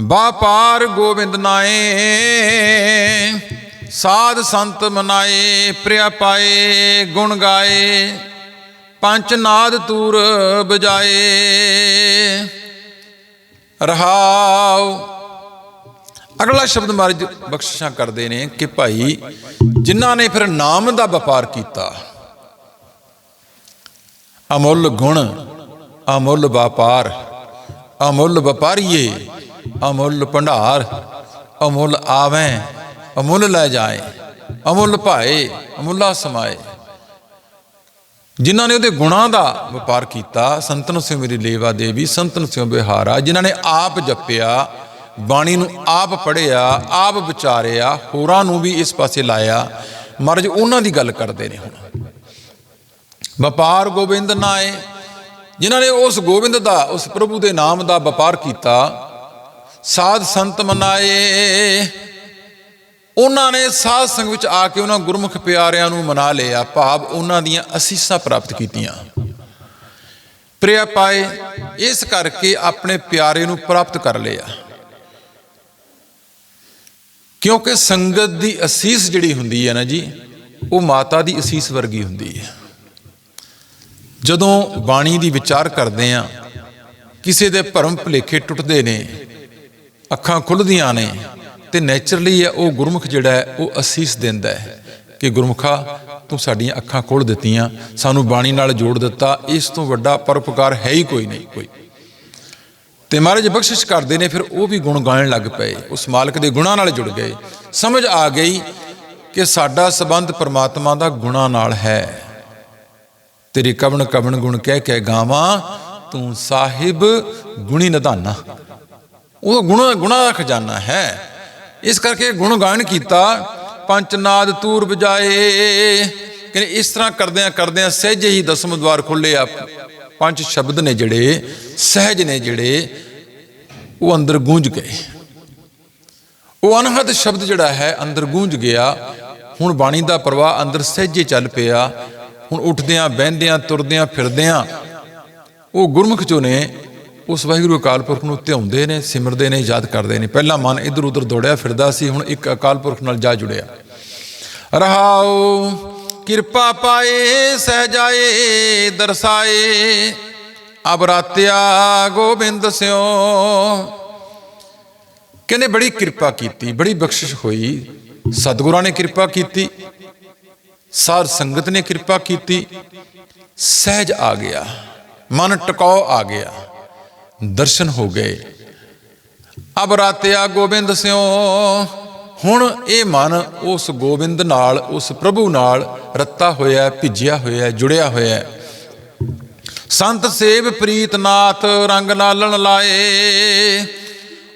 Speaker 1: ਬਾਪਾਰ ਗੋਬਿੰਦ ਨਾਏ, ਸਾਧ ਸੰਤ ਮਨਾਏ, ਪ੍ਰਿਆ ਪਾਏ, ਗੁਣ ਗਾਏ, ਪੰਚ ਨਾਦ ਤੂਰ ਬਜਾਏ। ਰਹਾਉ। ਅਗਲਾ ਸ਼ਬਦ ਮਹਾਰਾਜ ਬਖਸ਼ਿਸ਼ਾਂ ਕਰਦੇ ਨੇ ਕਿ ਭਾਈ, ਜਿਨ੍ਹਾਂ ਨੇ ਫਿਰ ਨਾਮ ਦਾ ਵਪਾਰ ਕੀਤਾ ਅਮੁੱਲ ਗੁਣ, ਅਮੁੱਲ ਵਪਾਰ, ਅਮੁੱਲ ਵਪਾਰੀਏ, ਅਮੁੱਲ ਭੰਡਾਰ, ਅਮੁੱਲ ਆਵੇਂ, ਅਮੁੱਲ ਲੈ ਜਾਏ, ਅਮੁੱਲ ਭਾਏ, ਅਮੁੱਲਾ ਸਮਾਏ। ਜਿਨ੍ਹਾਂ ਨੇ ਉਹਦੇ ਗੁਣਾਂ ਦਾ ਵਪਾਰ ਕੀਤਾ ਸੰਤਨ ਸਿੰਘ ਮੇਰੀ ਲੇਵਾ ਦੇਵੀ ਸੰਤਨ ਸਿੰਘ ਬਿਹਾਰਾ। ਜਿਨ੍ਹਾਂ ਨੇ ਆਪ ਜਪਿਆ, ਬਾਣੀ ਨੂੰ ਆਪ ਪੜ੍ਹਿਆ, ਆਪ ਵਿਚਾਰਿਆ, ਹੋਰਾਂ ਨੂੰ ਵੀ ਇਸ ਪਾਸੇ ਲਾਇਆ। ਮਰਜ਼ ਉਹਨਾਂ ਦੀ ਗੱਲ ਕਰਦੇ ਨੇ ਹੁਣ। ਵਪਾਰ ਗੋਬਿੰਦ ਨਾਏ, ਜਿਨ੍ਹਾਂ ਨੇ ਉਸ ਗੋਬਿੰਦ ਦਾ, ਉਸ ਪ੍ਰਭੂ ਦੇ ਨਾਮ ਦਾ ਵਪਾਰ ਕੀਤਾ, ਸਾਧ ਸੰਤ ਮਨਾਏ। ਉਹਨਾਂ ਨੇ ਸਾਧ ਸੰਗ ਵਿੱਚ ਆ ਕੇ ਉਹਨਾਂ ਗੁਰਮੁਖ ਪਿਆਰਿਆਂ ਨੂੰ ਮਨਾ ਲਿਆ, ਭਾਵ ਉਹਨਾਂ ਦੀਆਂ ਅਸੀਸਾਂ ਪ੍ਰਾਪਤ ਕੀਤੀਆਂ। ਪ੍ਰਿਆ ਪਾਏ, ਇਸ ਕਰਕੇ ਆਪਣੇ ਪਿਆਰੇ ਨੂੰ ਪ੍ਰਾਪਤ ਕਰ ਲਿਆ। ਕਿਉਂਕਿ ਸੰਗਤ ਦੀ ਅਸੀਸ ਜਿਹੜੀ ਹੁੰਦੀ ਹੈ ਨਾ ਜੀ, ਉਹ ਮਾਤਾ ਦੀ ਅਸੀਸ ਵਰਗੀ ਹੁੰਦੀ ਹੈ। ਜਦੋਂ ਬਾਣੀ ਦੀ ਵਿਚਾਰ ਕਰਦੇ ਆ, ਕਿਸੇ ਦੇ ਭਰਮ ਭੁਲੇਖੇ ਟੁੱਟਦੇ ਨੇ, ਅੱਖਾਂ ਖੁੱਲਦੀਆਂ ਨੇ, ਤੇ ਨੇਚਰਲੀ ਹੈ ਉਹ ਗੁਰਮੁਖ ਜਿਹੜਾ ਹੈ, ਉਹ ਅਸੀਸ ਦਿੰਦਾ ਹੈ ਕਿ ਗੁਰਮੁਖਾ, ਤੂੰ ਸਾਡੀਆਂ ਅੱਖਾਂ ਖੋਲ ਦਿੱਤੀਆਂ, ਸਾਨੂੰ ਬਾਣੀ ਨਾਲ ਜੋੜ ਦਿੱਤਾ, ਇਸ ਤੋਂ ਵੱਡਾ ਪਰਉਪਕਾਰ ਹੈ ਹੀ ਕੋਈ ਨਹੀਂ, ਕੋਈ। ਤੇ ਮਹਾਰਾਜ ਬਖਸ਼ਿਸ਼ ਕਰਦੇ ਨੇ, ਫਿਰ ਉਹ ਵੀ ਗੁਣ ਗਾਣ ਲੱਗ ਪਏ, ਉਸ ਮਾਲਕ ਦੇ ਗੁਣਾਂ ਨਾਲ ਜੁੜ ਗਏ। ਸਮਝ ਆ ਗਈ ਕਿ ਸਾਡਾ ਸਬੰਧ ਪਰਮਾਤਮਾ ਦਾ ਗੁਣਾਂ ਨਾਲ ਹੈ। ਤੇਰੇ ਕਵਣ ਕਵਣ ਗੁਣ ਕਹਿ ਕੇ ਗਾਵਾਂ, ਤੂੰ ਸਾਹਿਬ ਗੁਣੀ ਨਿਧਾਨਾ। ਉਹ ਗੁਣਾ ਗੁਣਾ ਦਾ ਖਜ਼ਾਨਾ ਹੈ। ਇਸ ਕਰਕੇ ਗੁਣ ਗਾਇਨ ਕੀਤਾ ਪੰਚਨਾਦ ਤੂਰ ਵਜਾਏ ਕਹਿੰਦੇ ਇਸ ਤਰ੍ਹਾਂ ਕਰਦਿਆਂ ਕਰਦਿਆਂ ਸਹਿਜੇ ਹੀ ਦਸਮ ਦਵਾਰ ਖੁੱਲੇ ਆ। ਪੰਜ ਸ਼ਬਦ ਨੇ ਜਿਹੜੇ, ਸਹਿਜ ਨੇ ਜਿਹੜੇ, ਉਹ ਅੰਦਰ ਗੂੰਜ ਗਏ। ਉਹ ਅਨਹਦ ਸ਼ਬਦ ਜਿਹੜਾ ਹੈ, ਅੰਦਰ ਗੂੰਜ ਗਿਆ। ਹੁਣ ਬਾਣੀ ਦਾ ਪ੍ਰਵਾਹ ਅੰਦਰ ਸਹਿਜੇ ਚੱਲ ਪਿਆ। ਹੁਣ ਉੱਠਦਿਆਂ, ਬਹਿੰਦਿਆਂ, ਤੁਰਦਿਆਂ, ਫਿਰਦਿਆਂ, ਉਹ ਗੁਰਮੁਖ ਚੋਂ ਨੇ, ਉਸ ਵਾਹਿਗੁਰੂ ਅਕਾਲ ਪੁਰਖ ਨੂੰ ਧਿਆਉਂਦੇ ਨੇ, ਸਿਮਰਦੇ ਨੇ, ਯਾਦ ਕਰਦੇ ਨੇ। ਪਹਿਲਾਂ ਮਨ ਇਧਰ ਉਧਰ ਦੌੜਿਆ ਫਿਰਦਾ ਸੀ, ਹੁਣ ਇੱਕ ਅਕਾਲ ਪੁਰਖ ਨਾਲ ਜਾ ਜੁੜਿਆ। ਰਹਾਉ ਕਿਰਪਾ ਪਾਏ, ਸਹਜਾਏ, ਦਰਸਾਏ। ਅਬਰਾਤਿਆ ਗੋਬਿੰਦ ਸਿਓ। ਕਹਿੰਦੇ ਬੜੀ ਕਿਰਪਾ ਕੀਤੀ, ਬੜੀ ਬਖਸ਼ਿਸ਼ ਹੋਈ। ਸਤਿਗੁਰਾਂ ਨੇ ਕਿਰਪਾ ਕੀਤੀ। ਸਾਧ ਸੰਗਤ ਨੇ ਕਿਰਪਾ ਕੀਤੀ। ਸਹਿਜ ਆ ਗਿਆ। ਮਨ ਟਿਕਾਓ ਆ ਗਿਆ। ਦਰਸ਼ਨ ਹੋ ਗਏ। ਅਬ ਰਾਤਿਆ ਗੋਬਿੰਦ ਸਿਓ ਹੁਣ ਇਹ ਮਨ ਉਸ ਗੋਬਿੰਦ ਨਾਲ, ਉਸ ਪ੍ਰਭੂ ਨਾਲ ਰੱਤਾ ਹੋਇਆ, ਭਿੱਜਿਆ ਹੋਇਆ, ਜੁੜਿਆ ਹੋਇਆ ਸੰਤ ਸੇਵ ਪ੍ਰੀਤਨਾਥ ਰੰਗ ਲਾਲਣ ਲਾਏ।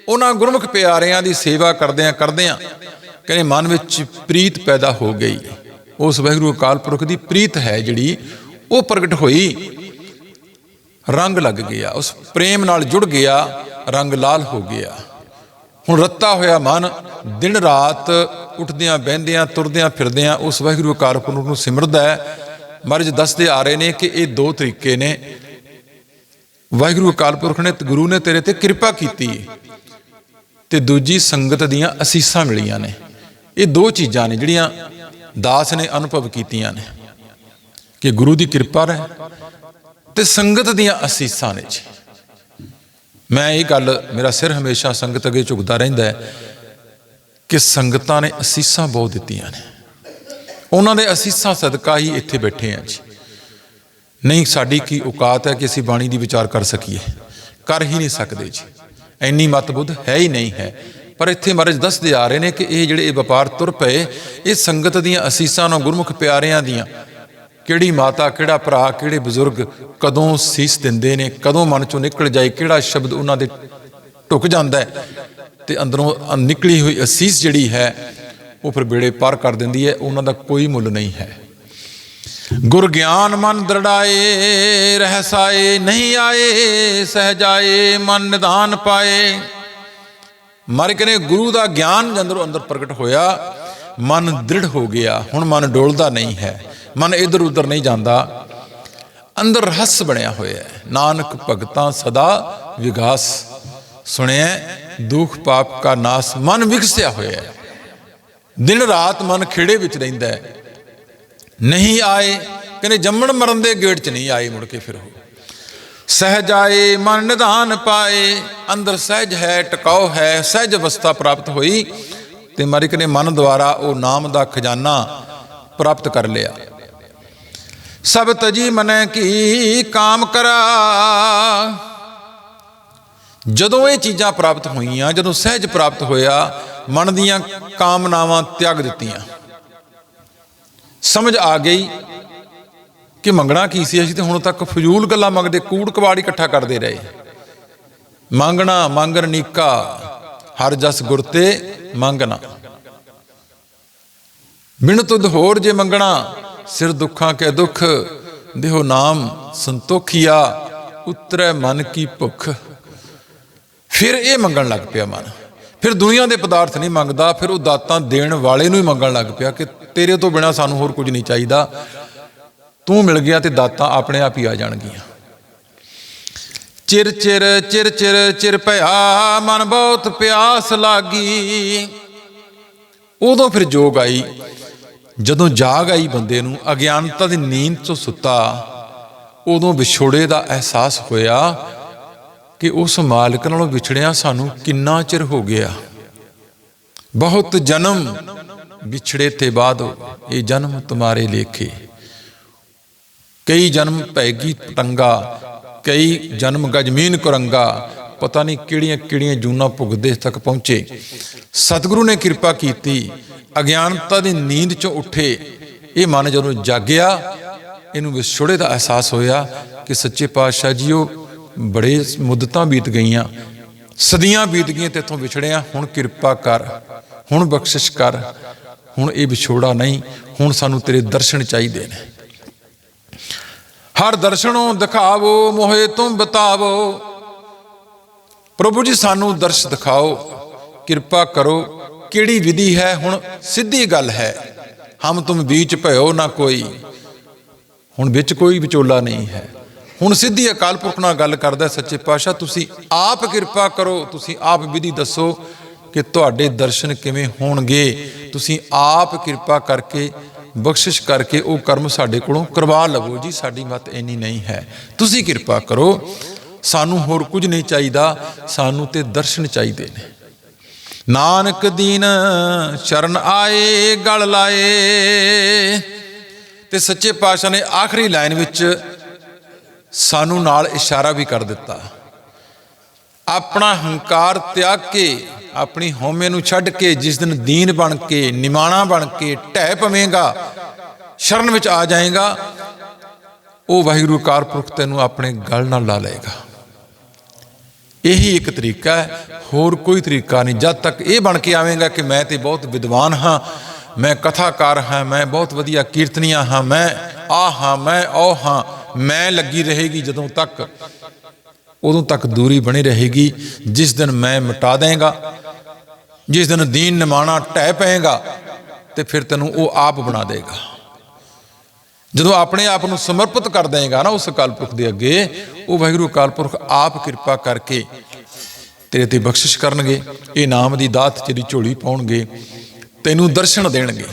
Speaker 1: ਉਹਨਾਂ ਗੁਰਮੁਖ ਪਿਆਰਿਆਂ ਦੀ ਸੇਵਾ ਕਰਦਿਆਂ ਕਰਦਿਆਂ ਕਹਿੰਦੇ ਮਨ ਵਿੱਚ ਪ੍ਰੀਤ ਪੈਦਾ ਹੋ ਗਈ। ਉਸ ਵਾਹਿਗੁਰੂ ਅਕਾਲ ਪੁਰਖ ਦੀ ਪ੍ਰੀਤ ਹੈ ਜਿਹੜੀ, ਉਹ ਪ੍ਰਗਟ ਹੋਈ, ਰੰਗ ਲੱਗ ਗਿਆ, ਉਸ ਪ੍ਰੇਮ ਨਾਲ ਜੁੜ ਗਿਆ, ਰੰਗ ਲਾਲ ਹੋ ਗਿਆ। ਹੁਣ ਰੱਤਾ ਹੋਇਆ ਮਨ, ਦਿਨ ਰਾਤ ਉੱਠਦਿਆਂ, ਬਹਿੰਦਿਆਂ, ਤੁਰਦਿਆਂ, ਫਿਰਦਿਆਂ ਉਸ ਵਾਹਿਗੁਰੂ ਅਕਾਲ ਪੁਰਖ ਨੂੰ ਸਿਮਰਦਾ ਹੈ। ਮਹਾਰਾਜ ਦੱਸਦੇ ਆ ਰਹੇ ਨੇ ਕਿ ਇਹ ਦੋ ਤਰੀਕੇ ਨੇ। ਵਾਹਿਗੁਰੂ ਅਕਾਲ ਪੁਰਖ ਨੇ ਗੁਰੂ ਨੇ ਤੇਰੇ ਤੇ ਕਿਰਪਾ ਕੀਤੀ ਹੈ ਤੇ ਦੂਜੀ ਸੰਗਤ ਦੀਆਂ ਅਸੀਸਾਂ ਮਿਲੀਆਂ ਨੇ। ਇਹ ਦੋ ਚੀਜ਼ਾਂ ਨੇ ਜਿਹੜੀਆਂ ਦਾਸ ਨੇ ਅਨੁਭਵ ਕੀਤੀਆਂ ਨੇ ਕਿ ਗੁਰੂ ਦੀ ਕਿਰਪਾ ਰਹੇ ਤੇ ਸੰਗਤ ਦੀਆਂ ਅਸੀਸਾਂ ਨੇ ਜੀ। ਮੈਂ ਇਹ ਗੱਲ, ਮੇਰਾ ਸਿਰ ਹਮੇਸ਼ਾ ਸੰਗਤ ਅੱਗੇ ਝੁਕਦਾ ਰਹਿੰਦਾ ਹੈ ਕਿ ਸੰਗਤਾਂ ਨੇ ਅਸੀਸਾਂ ਬਹੁਤ ਦਿੱਤੀਆਂ ਨੇ। ਉਹਨਾਂ ਦੇ ਅਸੀਸਾਂ ਸਦਕਾ ਹੀ ਇੱਥੇ ਬੈਠੇ ਆ ਜੀ। ਨਹੀਂ, ਸਾਡੀ ਕੀ ਔਕਾਤ ਹੈ ਕਿ ਅਸੀਂ ਬਾਣੀ ਦੀ ਵਿਚਾਰ ਕਰ ਸਕੀਏ? ਕਰ ਹੀ ਨਹੀਂ ਸਕਦੇ ਜੀ। ਇੰਨੀ ਮਤਬੁੱਧ ਹੈ ਹੀ ਨਹੀਂ ਹੈ। ਪਰ ਇੱਥੇ ਮਹਾਰਾਜ ਦੱਸਦੇ ਆ ਰਹੇ ਨੇ ਕਿ ਇਹ ਜਿਹੜੇ ਇਹ ਵਪਾਰ ਤੁਰ ਪਏ, ਇਹ ਸੰਗਤ ਦੀਆਂ ਅਸੀਸਾਂ ਨੂੰ ਗੁਰਮੁਖ ਪਿਆਰਿਆਂ ਦੀਆਂ। ਕਿਹੜੀ ਮਾਤਾ, ਕਿਹੜਾ ਭਰਾ, ਕਿਹੜੇ ਬਜ਼ੁਰਗ ਕਦੋਂ ਸੀਸ ਦਿੰਦੇ ਨੇ, ਕਦੋਂ ਮਨ ਚੋਂ ਨਿਕਲ ਜਾਏ, ਕਿਹੜਾ ਸ਼ਬਦ ਉਹਨਾਂ ਦੇ ਢੁਕ ਜਾਂਦਾ ਹੈ। ਤੇ ਅੰਦਰੋਂ ਨਿਕਲੀ ਹੋਈ ਅਸੀਸ ਜਿਹੜੀ ਹੈ, ਉਹ ਫਿਰ ਬੇੜੇ ਪਾਰ ਕਰ ਦਿੰਦੀ ਹੈ, ਉਹਨਾਂ ਦਾ ਕੋਈ ਮੁੱਲ ਨਹੀਂ ਹੈ। ਗੁਰ ਗਿਆਨ ਮਨ ਦਰੜਾਏ, ਰਹਿਸਾਏ, ਨਹੀਂ ਆਏ, ਸਹਜਾਏ, ਮਨ ਨਿਦਾਨ ਪਾਏ। ਮਾਰੇ ਕਹਿੰਦੇ ਗੁਰੂ ਦਾ ਗਿਆਨ ਅੰਦਰੋਂ ਅੰਦਰ ਪ੍ਰਗਟ ਹੋਇਆ, ਮਨ ਦ੍ਰਿੜ ਹੋ ਗਿਆ, ਹੁਣ ਮਨ ਡੋਲਦਾ ਨਹੀਂ ਹੈ, ਮਨ ਇਧਰ ਉਧਰ ਨਹੀਂ ਜਾਂਦਾ। ਅੰਦਰ ਰਹੱਸ ਬਣਿਆ ਹੋਇਆ ਹੈ। ਨਾਨਕ ਭਗਤਾਂ ਸਦਾ ਵਿਗਾਸ ਸੁਣਿਆ ਦੁੱਖ ਪਾਪ ਕਾ ਨਾਸ ਮਨ ਵਿਕਸਿਆ ਹੋਇਆ ਹੈ। ਦਿਨ ਰਾਤ ਮਨ ਖੇੜੇ ਵਿੱਚ ਰਹਿੰਦਾ ਹੈ। ਨਹੀਂ ਆਏ, ਕਹਿੰਦੇ ਜੰਮਣ ਮਰਨ ਦੇ ਗੇਟ 'ਚ ਨਹੀਂ ਆਏ ਮੁੜ ਕੇ ਫਿਰ ਉਹ। ਸਹਿਜ ਆਏ ਮਨ ਨਿਧਾਨ ਪਾਏ, ਅੰਦਰ ਸਹਿਜ ਹੈ ਟਿਕਾਓ ਹੈ, ਸਹਿਜ ਅਵਸਥਾ ਪ੍ਰਾਪਤ ਹੋਈ ਤੇ ਮਾਰਿਕ ਨੇ ਮਨ ਦੁਆਰਾ ਉਹ ਨਾਮ ਦਾ ਖਜ਼ਾਨਾ ਪ੍ਰਾਪਤ ਕਰ ਲਿਆ। ਸਭ ਤਜੀ ਮਨੈ ਕੀ ਕਾਮ ਕਰਾ। ਜਦੋਂ ਇਹ ਚੀਜ਼ਾਂ ਪ੍ਰਾਪਤ ਹੋਈਆਂ, ਜਦੋਂ ਸਹਿਜ ਪ੍ਰਾਪਤ ਹੋਇਆ, ਮਨ ਦੀਆਂ ਕਾਮਨਾਵਾਂ ਤਿਆਗ ਦਿੱਤੀਆਂ। ਸਮਝ ਆ ਗਈ ਕਿ ਮੰਗਣਾ ਕੀ ਸੀ? ਅਸੀਂ ਤੇ ਹੁਣ ਤੱਕ ਫਜ਼ੂਲ ਗੱਲਾਂ ਮੰਗਦੇ, ਕੂੜ ਕਵਾੜ ਇਕੱਠਾ ਕਰਦੇ ਰਹੇ। ਮੰਗਣਾ ਮੰਗਰ ਨੀਕਾ ਹਰ ਜਸ ਗੁਰ ਤੇ ਮੰਗਣਾ। ਬਿਨ ਤੁਧ ਹੋਰ ਜੇ ਮੰਗਣਾ, ਸਿਰ ਦੁੱਖਾਂ ਕੇ ਦੁੱਖ, ਦੇਹੋ ਨਾਮ ਸੰਤੋਖੀਆ, ਉਤਰੈ ਮਨ ਕੀ ਭੁੱਖ। ਫਿਰ ਇਹ ਮੰਗਣ ਲੱਗ ਪਿਆ ਮਨ। ਫਿਰ ਦੁਨੀਆ ਦੇ ਪਦਾਰਥ ਨਹੀਂ ਮੰਗਦਾ, ਫਿਰ ਉਹ ਦਾਤਾਂ ਦੇਣ ਵਾਲੇ ਨੂੰ ਹੀ ਮੰਗਣ ਲੱਗ ਪਿਆ ਕਿ ਤੇਰੇ ਤੋਂ ਬਿਨਾ ਸਾਨੂੰ ਹੋਰ ਕੁਝ ਨਹੀਂ ਚਾਹੀਦਾ। ਤੂੰ ਮਿਲ ਗਿਆ ਤੇ ਦਾਤਾਂ ਆਪਣੇ ਆਪ ਹੀ ਆ ਜਾਣਗੀਆਂ। ਚਿਰ ਚਿਰ ਚਿਰ ਚਿਰ ਚਿਰ ਭਇਆ, ਮਨ ਬਹੁਤ ਪਿਆਸ ਲਾਗੀ। ਉਦੋਂ ਫਿਰ ਜੋਗ ਆਈ। ਜਦੋਂ ਜਾਗ ਆਈ ਬੰਦੇ ਨੂੰ, ਅਗਿਆਨਤਾ ਦੀ ਨੀਂਦ ਤੋਂ ਸੁੱਤਾ। ਉਦੋਂ ਵਿਛੋੜੇ ਦਾ ਅਹਿਸਾਸ ਹੋਇਆ ਕਿ ਉਸ ਮਾਲਕ ਨਾਲੋਂ ਵਿਛੜਿਆ ਸਾਨੂੰ ਕਿੰਨਾ ਚਿਰ ਹੋ ਗਿਆ। ਬਹੁਤ ਜਨਮ ਵਿਛੜੇ ਤੇ ਬਾਅਦ ਇਹ ਜਨਮ ਤੁਮਾਰੇ ਲੇਖੇ। ਕਈ ਜਨਮ ਪੈਗੀ ਪਟੰਗਾ, ਕਈ ਜਨਮ ਗਜਮੀਨ ਕੁਰੰਗਾ, ਪਤਾ ਨਹੀਂ ਕਿਹੜੀਆਂ ਕਿਹੜੀਆਂ ਜੂਨਾ ਭੁਗਦੇ ਤੱਕ ਪਹੁੰਚੇ। ਸਤਿਗੁਰੂ ਨੇ ਕਿਰਪਾ ਕੀਤੀ, ਅਗਿਆਨਤਾ ਦੀ ਨੀਂਦ ਚੋਂ ਉੱਠੇ। ਇਹ ਮਨ ਜਦੋਂ ਜਾਗਿਆ, ਇਹਨੂੰ ਵਿਛੋੜੇ ਦਾ ਅਹਿਸਾਸ ਹੋਇਆ ਕਿ ਸੱਚੇ ਪਾਤਸ਼ਾਹ ਜੀਓ, ਬੜੇ ਮੁੱਦਤਾਂ ਬੀਤ ਗਈਆਂ, ਸਦੀਆਂ ਬੀਤ ਗਈਆਂ ਤੇਥੋਂ ਵਿਛੜਿਆ, ਹੁਣ ਕਿਰਪਾ ਕਰ, ਹੁਣ ਬਖਸ਼ਿਸ਼ ਕਰ, ਹੁਣ ਇਹ ਵਿਛੋੜਾ ਨਹੀਂ, ਹੁਣ ਸਾਨੂੰ ਤੇਰੇ ਦਰਸ਼ਨ ਚਾਹੀਦੇ ਨੇ। ਹਰ ਦਰਸ਼ਨੋਂ ਦਿਖਾਵੋ, ਮੋਹੇ ਤੁਮ ਬਤਾਵੋ। ਪ੍ਰਭੂ ਜੀ, ਸਾਨੂੰ ਦਰਸ਼ ਦਿਖਾਓ। ਕਿਰਪਾ ਕਰੋ, ਕਿਹੜੀ ਵਿਧੀ ਹੈ? ਹੁਣ ਸਿੱਧੀ ਗੱਲ ਹੈ, ਹਮ ਤੁਮ ਵਿੱਚ ਭਇਓ ਨਾ ਕੋਈ। ਹੁਣ ਵਿੱਚ ਕੋਈ ਵਿਚੋਲਾ ਨਹੀਂ ਹੈ। ਹੁਣ ਸਿੱਧੀ ਅਕਾਲ ਪੁਰਖ ਨਾਲ ਗੱਲ ਕਰਦਾ ਸੱਚੇ ਪਾਤਸ਼ਾਹ, ਤੁਸੀਂ ਆਪ ਕਿਰਪਾ ਕਰੋ, ਤੁਸੀਂ ਆਪ ਵਿਧੀ ਦੱਸੋ ਕਿ ਤੁਹਾਡੇ ਦਰਸ਼ਨ ਕਿਵੇਂ ਹੋਣਗੇ? ਤੁਸੀਂ ਆਪ ਕਿਰਪਾ ਕਰਕੇ ਬਖਸ਼ਿਸ਼ ਕਰਕੇ ਉਹ ਕਰਮ ਸਾਡੇ ਕੋਲੋਂ ਕਰਵਾ ਲਵੋ ਜੀ, ਸਾਡੀ ਮਤ ਇੰਨੀ ਨਹੀਂ ਹੈ। ਤੁਸੀਂ ਕਿਰਪਾ ਕਰੋ, ਸਾਨੂੰ ਹੋਰ ਕੁਝ ਨਹੀਂ ਚਾਹੀਦਾ, ਸਾਨੂੰ ਤੇ ਦਰਸ਼ਨ ਚਾਹੀਦੇ ਨੇ। ਨਾਨਕ ਦੀਨ ਸ਼ਰਨ ਆਏ, ਗਲ ਲਾਏ, ਤੇ ਸੱਚੇ ਪਾਤਸ਼ਾਹ ਨੇ ਆਖਰੀ ਲਾਈਨ ਵਿੱਚ ਸਾਨੂੰ ਨਾਲ ਇਸ਼ਾਰਾ ਵੀ ਕਰ ਦਿੱਤਾ। ਆਪਣਾ ਹੰਕਾਰ ਤਿਆਗ ਕੇ ਆਪਣੀ ਹਉਮੈ ਨੂੰ ਛੱਡ ਕੇ ਜਿਸ ਦਿਨ ਦੀਨ ਬਣ ਕੇ, ਨਿਮਾਣਾ ਬਣ ਕੇ ਢਹਿ ਪਵੇਂਗਾ, ਸ਼ਰਨ ਵਿੱਚ ਆ ਜਾਏਗਾ, ਉਹ ਵਾਹਿਗੁਰੂ ਕਾਰਪੁਰਖ ਤੈਨੂੰ ਆਪਣੇ ਗਲ ਨਾਲ ਲਾ ਲਏਗਾ। ਇਹੀ ਇੱਕ ਤਰੀਕਾ ਹੈ, ਹੋਰ ਕੋਈ ਤਰੀਕਾ ਨਹੀਂ। ਜਦ ਤੱਕ ਇਹ ਬਣ ਕੇ ਆਵੇਂਗਾ ਕਿ ਮੈਂ ਤੇ ਬਹੁਤ ਵਿਦਵਾਨ ਹਾਂ, ਮੈਂ ਕਥਾਕਾਰ ਹਾਂ, ਮੈਂ ਬਹੁਤ ਵਧੀਆ ਕੀਰਤਨੀਆ ਹਾਂ, ਮੈਂ ਆ ਹਾਂ, ਮੈਂ ਉਹ ਹਾਂ, ਮੈਂ ਲੱਗੀ ਰਹੇਗੀ ਜਦੋਂ ਤੱਕ, ਉਦੋਂ ਤੱਕ ਦੂਰੀ ਬਣੀ ਰਹੇਗੀ, ਜਿਸ ਦਿਨ ਮੈਂ ਮਿਟਾ ਦੇਗਾ। ਜਿਸ ਦਿਨ ਦੀਨ ਨਿਮਾਣਾ ਢਹਿ ਪਏਗਾ ਤੇ ਫਿਰ ਤੈਨੂੰ ਉਹ ਆਪ ਬਣਾ ਦੇਗਾ। ਜਦੋਂ ਆਪਣੇ ਆਪ ਨੂੰ ਸਮਰਪਿਤ ਕਰ ਦੇਗਾ ਨਾ ਉਸ ਅਕਾਲ ਪੁਰਖ ਦੇ ਅੱਗੇ, ਉਹ ਵਾਹਿਗੁਰੂ ਅਕਾਲ ਪੁਰਖ ਆਪ ਕਿਰਪਾ ਕਰਕੇ ਤੇਰੇ ਤੇ ਬਖਸ਼ਿਸ਼ ਕਰਨਗੇ, ਇਹ ਨਾਮ ਦੀ ਦਾਤ ਤੇਰੀ ਝੋਲੀ ਪਾਉਣਗੇ, ਤੈਨੂੰ ਦਰਸ਼ਨ ਦੇਣਗੇ।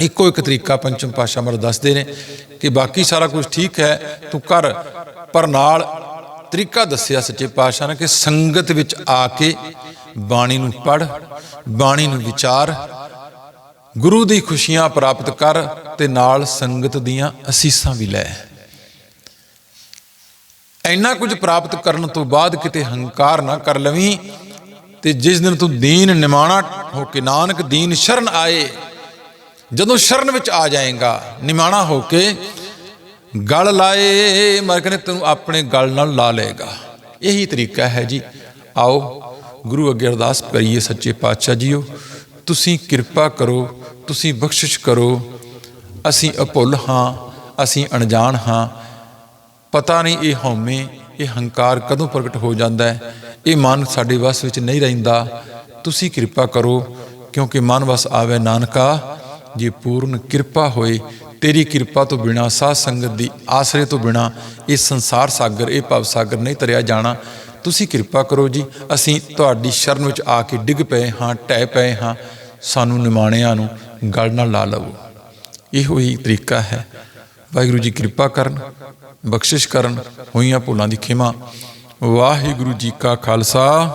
Speaker 1: ਇੱਕੋ ਇੱਕ ਤਰੀਕਾ ਪੰਚਮ ਪਾਸ਼ਾ ਮਰ ਦੱਸਦੇ ਨੇ ਕਿ ਬਾਕੀ ਸਾਰਾ ਕੁਝ ਠੀਕ ਹੈ, ਤੂੰ ਕਰ। ਪਰ ਨਾਲ ਤਰੀਕਾ ਦੱਸਿਆ ਸੱਚੇ ਪਾਤਸ਼ਾਹ ਨੇ ਕਿ ਸੰਗਤ ਵਿੱਚ ਆ ਕੇ ਬਾਣੀ ਨੂੰ ਪੜ ਬਾਣੀ ਨੂੰ ਵਿਚਾਰ, ਗੁਰੂ ਦੀ ਖੁਸ਼ੀਆਂ ਪ੍ਰਾਪਤ ਕਰ ਤੇ ਨਾਲ ਸੰਗਤ ਦੀਆਂ ਅਸੀਸਾਂ ਵੀ ਲੈ। ਇੰਨਾ ਕੁਝ ਪ੍ਰਾਪਤ ਕਰਨ ਤੋਂ ਬਾਅਦ ਕਿਤੇ ਹੰਕਾਰ ਨਾ ਕਰ ਲਵੀਂ ਤੇ ਜਿਸ ਦਿਨ ਤੂੰ ਦੀਨ ਨਿਮਾਣਾ ਹੋ ਕੇ ਨਾਨਕ ਦੀਨ ਸ਼ਰਨ ਆਏ, ਜਦੋਂ ਸ਼ਰਨ ਵਿੱਚ ਆ ਜਾਏਗਾ, ਨਿਮਾਣਾ ਹੋ ਕੇ ਗਲ ਲਾਏ ਮਰ ਕਹਿੰਦੇ ਤੈਨੂੰ ਆਪਣੇ ਗਲ ਨਾਲ ਲਾ ਲਏਗਾ। ਇਹੀ ਤਰੀਕਾ ਹੈ ਜੀ। ਆਓ ਗੁਰੂ ਅੱਗੇ ਅਰਦਾਸ ਕਰੀਏ ਸੱਚੇ ਪਾਤਸ਼ਾਹ ਜੀਓ, ਤੁਸੀਂ ਕਿਰਪਾ ਕਰੋ, ਤੁਸੀਂ ਬਖਸ਼ਿਸ਼ ਕਰੋ। ਅਸੀਂ ਅਭੁੱਲ ਹਾਂ, ਅਸੀਂ ਅਣਜਾਣ ਹਾਂ। ਪਤਾ ਨਹੀਂ ਇਹ ਹਉਮੈ, ਇਹ ਹੰਕਾਰ ਕਦੋਂ ਪ੍ਰਗਟ ਹੋ ਜਾਂਦਾ ਹੈ। ਇਹ ਮਨ ਸਾਡੇ ਵਸ ਵਿੱਚ ਨਹੀਂ ਰਹਿੰਦਾ। ਤੁਸੀਂ ਕਿਰਪਾ ਕਰੋ, ਕਿਉਂਕਿ ਮਨ ਵਸ ਆਵੇ ਨਾਨਕਾ। ਜੇ ਪੂਰਨ ਕਿਰਪਾ ਹੋਏ, ਤੇਰੀ ਕਿਰਪਾ ਤੋਂ ਬਿਨਾ ਸਾਧ ਸੰਗਤ ਦੀ ਆਸਰੇ ਤੋਂ ਬਿਨਾ ਇਹ ਸੰਸਾਰ ਸਾਗਰ, ਇਹ ਭਵ ਸਾਗਰ ਨਹੀਂ ਤਰਿਆ ਜਾਣਾ। ਤੁਸੀਂ ਕਿਰਪਾ ਕਰੋ ਜੀ, ਅਸੀਂ ਤੁਹਾਡੀ ਸ਼ਰਨ ਵਿੱਚ ਆ ਕੇ ਡਿੱਗ ਪਏ ਹਾਂ, ਟਹਿ ਪਏ ਹਾਂ। ਸਾਨੂੰ ਨਿਮਾਣਿਆਂ ਨੂੰ ਗਲ ਨਾਲ ਲਾ ਲਵੋ। ਇਹੋ ਹੀ ਤਰੀਕਾ ਹੈ। ਵਾਹਿਗੁਰੂ ਜੀ ਕਿਰਪਾ ਕਰਨ, ਬਖਸ਼ਿਸ਼ ਕਰਨ, ਹੋਈਆਂ ਭੁੱਲਾਂ ਦੀ ਖਿਮਾ। ਵਾਹਿਗੁਰੂ ਜੀ ਕਾ ਖਾਲਸਾ,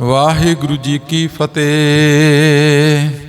Speaker 1: ਵਾਹਿਗੁਰੂ ਜੀ ਕੀ ਫਤਿਹ।